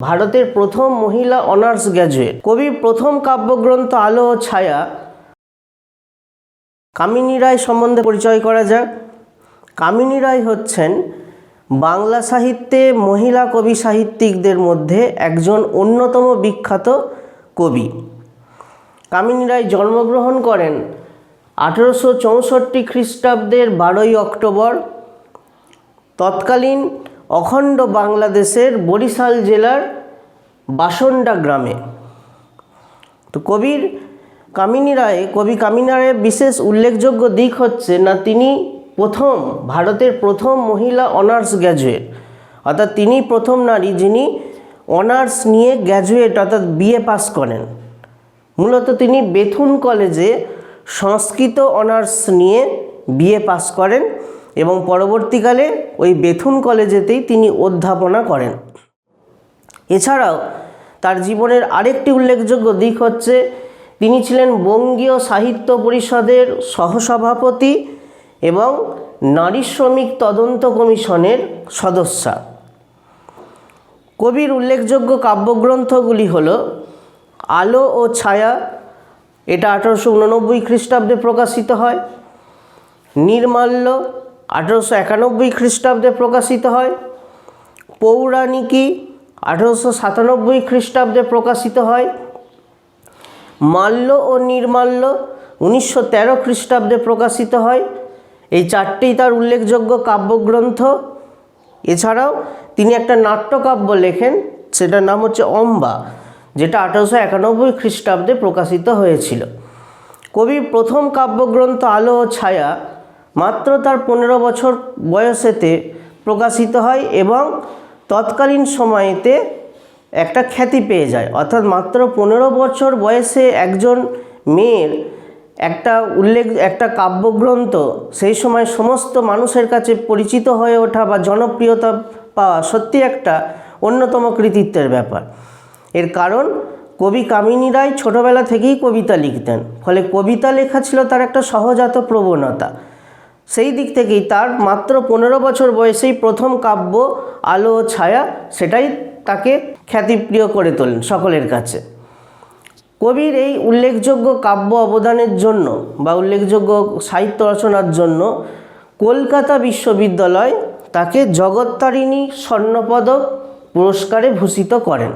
ভারতের প্রথম মহিলা অনার্স গ্র্যাজুয়েট। কবির প্রথম কাব্যগ্রন্থ আলো ও ছায়া। কামিনী রায় সম্বন্ধে পরিচয় করা যাক। কামিনী রায় হচ্ছেন বাংলা সাহিত্যে মহিলা কবি সাহিত্যিকদের মধ্যে একজন অন্যতম বিখ্যাত কবি। কামিনী রায় জন্মগ্রহণ করেন আঠেরোশো চৌষট্টি খ্রিস্টাব্দের বারোই অক্টোবর। তৎকালীন অখণ্ড বাংলাদেশের বরিশাল জেলার বাসন্ডা গ্রামে। তো কবির কামিনী রায়, কবি কামিনী রায়ের বিশেষ উল্লেখযোগ্য দিক হচ্ছে না, তিনি প্রথম, ভারতের প্রথম মহিলা অনার্স গ্র্যাজুয়েট। অর্থাৎ তিনি প্রথম নারী যিনি অনার্স নিয়ে গ্র্যাজুয়েট, অর্থাৎ বিএ পাস করেন। মূলত তিনি বেথুন কলেজে সংস্কৃত অনার্স নিয়ে বিএ পাস করেন। এবং পরবর্তীকালে ওই বেথুন কলেজেতেই তিনি অধ্যাপনা করেন। এছাড়াও তার জীবনের আরেকটি উল্লেখযোগ্য দিক হচ্ছে, তিনি ছিলেন বঙ্গীয় সাহিত্য পরিষদের সহসভাপতি এবং নারী শ্রমিক তদন্ত কমিশনের সদস্যা। কবির উল্লেখযোগ্য কাব্যগ্রন্থগুলি হল, আলো ও ছায়া, এটা আঠারোশো উননব্বই খ্রিস্টাব্দে প্রকাশিত হয়, নির্মাল্য আঠারোশো একানব্বই খ্রিস্টাব্দে প্রকাশিত হয়। পৌরাণিকী আঠারোশো সাতানব্বই খ্রিস্টাব্দে প্রকাশিত হয়। মাল্য ও নির্মাল্য উনিশশো তেরো খ্রিস্টাব্দে প্রকাশিত হয়। এই চারটেই তার উল্লেখযোগ্য কাব্যগ্রন্থ। এছাড়াও তিনি একটা নাট্যকাব্য লেখেন, সেটার নাম হচ্ছে অম্বা, যেটা আঠারোশো একানব্বই খ্রিস্টাব্দে প্রকাশিত হয়েছিল। কবির প্রথম কাব্যগ্রন্থ আলো ও ছায়া মাত্র তার পনেরো বছর বয়সেতে প্রকাশিত হয় এবং তৎকালীন সময়েতে একটা খ্যাতি পেয়ে যায়। অর্থাৎ মাত্র পনেরো বছর বয়সে একজন মেয়ের একটা উল্লেখ, একটা কাব্যগ্রন্থ সেই সময় সমস্ত মানুষের কাছে পরিচিত হয়ে ওঠা বা জনপ্রিয়তা পাওয়া সত্যি একটা অন্যতম কৃতিত্বের ব্যাপার। এর কারণ, কবি কামিনী রায় ছোটোবেলা থেকেই কবিতা লিখতেন। ফলে কবিতা লেখা ছিল তার একটা সহজাত প্রবণতা। সেই দিক থেকেই তার মাত্র পনেরো বছর বয়সেই প্রথম কাব্য, আলো ও ছায়া সেটাই তাকে খ্যাতিপ্রিয় করে তোলেন সকলের কাছে। কবির এই উল্লেখযোগ্য কাব্য অবদানের জন্য বা উল্লেখযোগ্য সাহিত্য রচনার জন্য কলকাতা বিশ্ববিদ্যালয় তাকে জগত্তারিণী স্বর্ণপদক পুরস্কারে ভূষিত করেন।